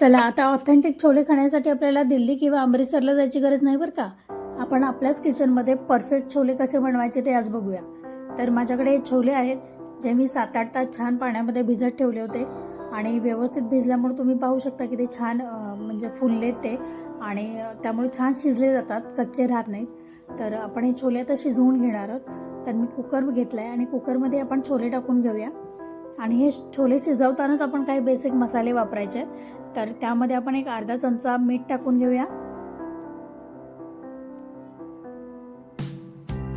चला आता ऑथेंटिक छोले खाण्यासाठी आपल्याला दिल्ली किंवा अमृतसरला जायची गरज नाही बरं का? आपण आपल्याच किचनमध्ये परफेक्ट छोले कसे बनवायचे ते आज बघूया. तर माझ्याकडे हे छोले आहेत जे मी सात आठ तास छान पाण्यामध्ये भिजत ठेवले होते. आणि व्यवस्थित भिजल्यामुळे तुम्ही पाहू शकता की ते छान म्हणजे फुललेत ते. आणि त्यामुळे छान शिजले जातात कच्चे राहत नाहीत. तर आपण हे छोले आता शिजवून घेणार आहोत. तर मी कुकर घेतला आहे आणि कुकरमध्ये आपण छोले टाकून घेऊया. आणि हे छोले शिजवतानाच आपण काही बेसिक मसाले वापरायचे आहेत. तर त्यामध्ये आपण एक अर्धा चमचा मीठ टाकून घेऊया.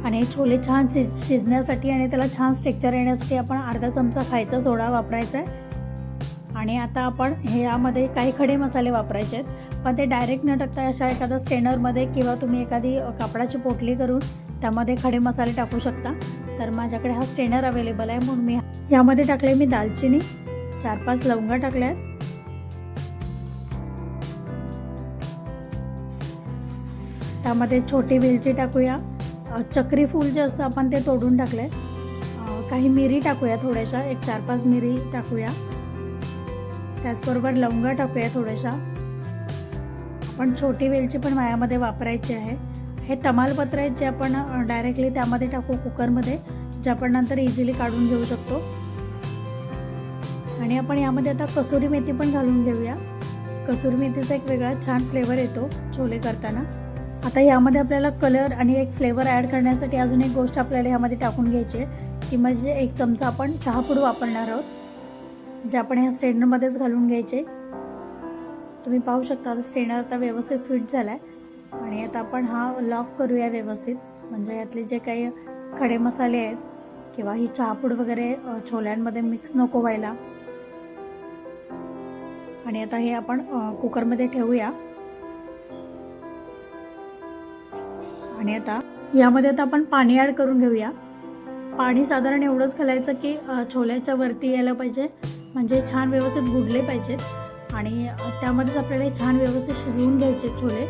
आणि हे छोले छान शिज शिजण्यासाठी आणि त्याला छान स्ट्रेक्चर येण्यासाठी आपण अर्धा चमचा खायचा सोडा वापरायचा आहे. आणि आता आपण हे यामध्ये काही खडे मसाले वापरायचे आहेत. पण ते डायरेक्ट न टाकता अशा एखाद्या स्टेनरमध्ये किंवा तुम्ही एखादी कापडाची पोटली करून त्यामध्ये खडे मसाले टाकू शकता. तर माझ्याकडे हा स्टेनर अवेलेबल आहे म्हणून मी यामध्ये टाकले मी दालचिनी. चार पाच लवंगा टाकल्या आहेत त्यामध्ये छोटी वेलची टाकूया. चक्री फूल जे असतं आपण ते तोडून टाकले काही मिरी टाकूया थोड्याशा. एक चार पाच मिरी टाकूया. त्याचबरोबर लवंगा टाकूया थोड्याशा. आपण छोटी वेलची पण मायामध्ये वापरायची आहे. हे तमालपत्र आहेत जे आपण डायरेक्टली त्यामध्ये टाकू कुकरमध्ये जे आपण नंतर इझिली काढून घेऊ शकतो. आणि आपण यामध्ये आता कसुरी मेथी पण घालून घेऊया. कसुरी मेथीचा एक वेगळा छान फ्लेवर येतो छोले करताना. आता यामध्ये आपल्याला कलर आणि एक फ्लेवर ॲड करण्यासाठी अजून एक गोष्ट आपल्याला यामध्ये टाकून घ्यायची आहे ती म्हणजे एक चमचा आपण चहापूड वापरणार आहोत जे आपण ह्या स्ट्रेनरमध्येच घालून घ्यायचे. तुम्ही पाहू शकता आता स्ट्रेनर आता व्यवस्थित फिट झाला आहे आणि आता आपण हा लॉक करूया व्यवस्थित. म्हणजे यातले जे काही खडे मसाले आहेत किंवा ही चहापूड वगैरे छोल्यांमध्ये मिक्स नको व्हायला. आणि आता हे आपण कुकरमध्ये ठेवूया. आणि आता यामध्ये आता आपण पाणी ॲड करून घेऊया. पाणी साधारण एवढंच घालायचं की छोल्याच्या वरती यायला पाहिजे. म्हणजे छान व्यवस्थित बुडले पाहिजेत. आणि त्यामध्येच आपल्याला छान व्यवस्थित शिजवून घ्यायचे छोले.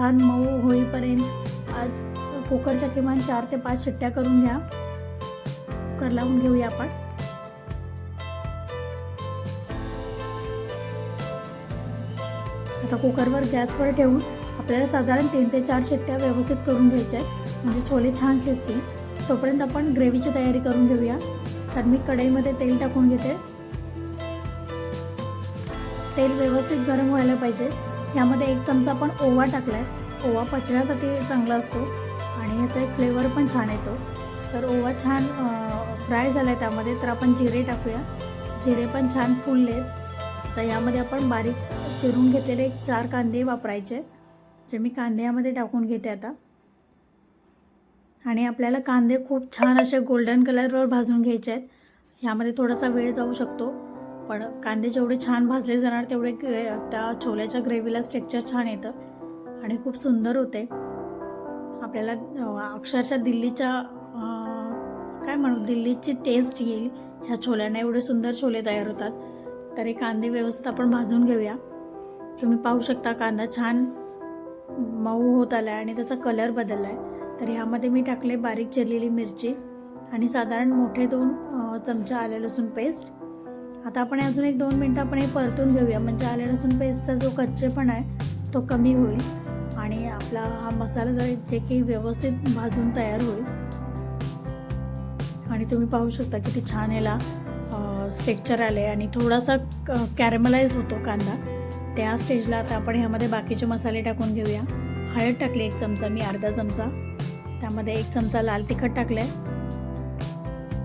छान मऊ होईपर्यंत आज कुकरच्या किमान चार ते पाच शिट्ट्या करून घ्या. कुकर लावून घेऊया आपण. आता कुकरवर गॅसवर ठेवून आपल्याला साधारण तीन ते चार शिट्ट्या व्यवस्थित करून घ्यायच्या आहेत. म्हणजे छोले छान शिजतील. तोपर्यंत आपण ग्रेव्हीची तयारी करून घेऊया. तर मी कढईमध्ये तेल टाकून घेते. तेल व्यवस्थित गरम व्हायला पाहिजे. यामध्ये एक चमचा आपण ओवा टाकला आहे ओवा पचण्यासाठी चांगला असतो आणि याचा एक फ्लेवर पण छान येतो. तर ओवा छान फ्राय झाला आहे त्यामध्ये तर आपण जिरे टाकूया. जिरे पण छान फुलले तर यामध्ये आपण बारीक चिरून घेतलेले एक चार कांदे वापरायचे जे मी कांदे यामध्ये टाकून घेते आता. आणि आपल्याला कांदे खूप छान असे गोल्डन कलरवर भाजून घ्यायचे आहेत. ह्यामध्ये थोडासा वेळ जाऊ शकतो. पण कांदे जेवढे छान भाजले जाणार तेवढे ग्रे त्या छोल्याच्या ग्रेव्हीला स्ट्रेक्चर छान येतं आणि खूप सुंदर होते. आपल्याला अक्षरशः दिल्लीच्या काय म्हणू दिल्लीची टेस्ट येईल. ह्या छोल्यांना एवढे सुंदर छोले तयार होतात. तर हे कांदे व्यवस्थित आपण भाजून घेऊया. तुम्ही पाहू शकता कांदा छान मऊ होत आला आहे आणि त्याचा कलर बदलला आहे तर ह्यामध्ये मी टाकले बारीक चिरलेली मिरची आणि साधारण मोठे दोन चमचा आले लसूण पेस्ट आता आपण अजून एक दोन मिनटं आपण हे परतून घेऊया. म्हणजे आले लसूण पेस्टचा जो कच्चेपणा आहे तो कमी होईल. आणि आपला हा मसाला जर जे काही व्यवस्थित भाजून तयार होईल. आणि तुम्ही पाहू शकता किती छान याला स्ट्रेक्चर आले आणि थोडासा कॅरेमलाइज होतो कांदा. त्या स्टेजला आता आपण ह्यामध्ये बाकीचे मसाले टाकून घेऊया. हळद टाकली एक चमचा मी अर्धा चमचा. त्यामध्ये एक चमचा लाल तिखट टाकलं आहे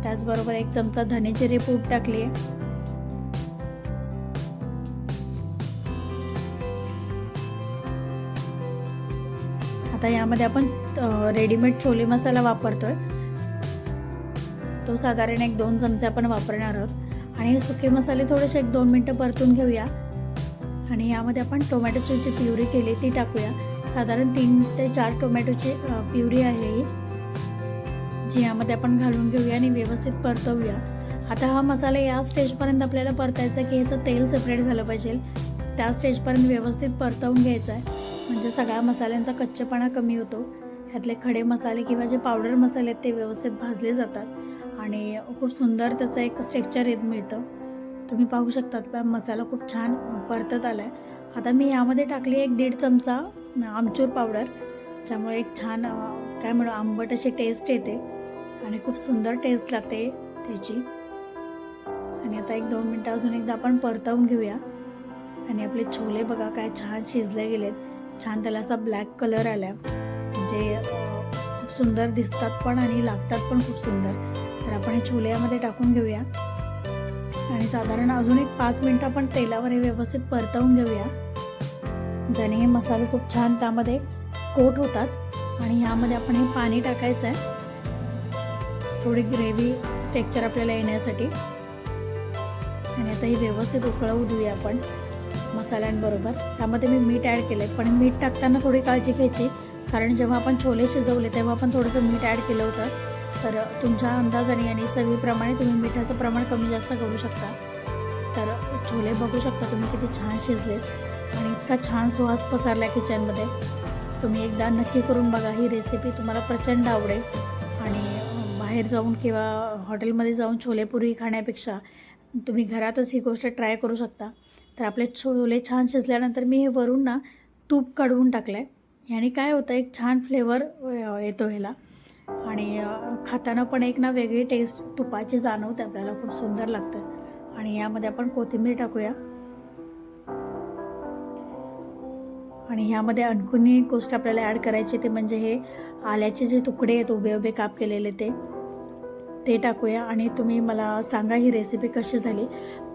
त्याचबरोबर एक चमचा धने जिरे पूड टाकली आहे आता यामध्ये आपण रेडीमेड छोले मसाला वापरतोय. तो साधारण एक दोन चमचे आपण वापरणार आहोत. आणि सुके मसाले थोडेसे एक दोन मिनटं परतून घेऊया. आणि यामध्ये आपण टोमॅटोची जी प्युरी केली ती टाकूया. साधारण तीन ते चार टोमॅटोची प्युरी आहे ही. जी यामध्ये आपण घालून घेऊया आणि व्यवस्थित परतवूया. आता हा मसाला या स्टेजपर्यंत आपल्याला परतायचा आहे की ह्याचं तेल सेपरेट झालं पाहिजे. त्या स्टेजपर्यंत व्यवस्थित परतवून घ्यायचं आहे. म्हणजे सगळ्या मसाल्यांचा कच्चेपणा कमी होतो. ह्यातले खडे मसाले किंवा जे पावडर मसाले आहेत ते व्यवस्थित भाजले जातात आणि खूप सुंदर त्याचं एक स्ट्रेक्चर येत मिळतं. तुम्ही पाहू शकता पण मसाला खूप छान परतत आला आहे आता मी यामध्ये टाकली एक दीड चमचा आमचूर पावडर ज्यामुळे एक छान काय म्हणू आंबट अशी टेस्ट येते आणि खूप सुंदर टेस्ट लागते त्याची. आणि आता एक दोन मिनटं अजून एकदा आपण परतवून घेऊया. आणि आपले छोले बघा काय छान शिजले गेलेत. छान त्याला असा ब्लॅक कलर आला म्हणजे खूप सुंदर दिसतात पण आणि लागतात पण खूप सुंदर. तर आपण हे छोले टाकून घेऊया. आणि साधारण अजून एक पाच मिनटं आपण तेलावर हे व्यवस्थित परतवून घेऊया. ज्याने हे मसाले खूप छान त्यामध्ये कोट होतात. आणि ह्यामध्ये आपण हे पाणी टाकायचं आहे थोडी ग्रेव्ही स्टेक्चर आपल्याला येण्यासाठी. आणि आता ही व्यवस्थित उकळवू देऊया आपण. मसाल्यांबरोबर. त्यामध्ये मी मीठ ॲड केलं आहे पण मीठ टाकताना थोडी काळजी घ्यायची. कारण जेव्हा आपण छोले शिजवले तेव्हा आपण थोडंसं मीठ ॲड केलं होतं. तर तुमच्या अंदाजाने आणि चवीप्रमाणे तुम्ही मिठाचं प्रमाण कमी जास्त करू शकता. तर छोले बघू शकता तुम्ही किती छान शिजलेत. आणि इतका छान सुवास पसरला किचनमध्ये तुम्ही एकदा नक्की करून बघा. ही रेसिपी तुम्हाला प्रचंड आवडेल. आणि बाहेर जाऊन किंवा हॉटेलमध्ये जाऊन छोलेपुरी खाण्यापेक्षा तुम्ही घरातच ही गोष्ट ट्राय करू शकता. तर आपले छोले छान शिजल्यानंतर मी हे वरून ना तूप काढवून टाकलं आहे ह्याने काय होतं एक छान फ्लेवर येतो ह्याला. आणि खाताना पण एक ना वेगळी टेस्ट तुपाची जाणवते आपल्याला खूप सुंदर लागतं. आणि यामध्ये आपण कोथिंबीर टाकूया. आणि ह्यामध्ये आणखीन एक गोष्ट आपल्याला ॲड करायची ते म्हणजे हे आल्याचे जे तुकडे आहेत उभे उभे काप केलेले ते. ते टाकूया आणि तुम्ही मला सांगा ही रेसिपी कशी झाली.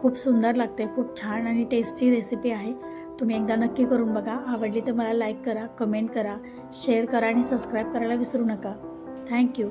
खूप सुंदर लागते खूप छान आणि टेस्टी रेसिपी आहे. तुम्ही एकदा नक्की करून बघा. आवडली तर मला लाईक करा कमेंट करा शेअर करा आणि सबस्क्राईब करायला विसरू नका. थँक्यू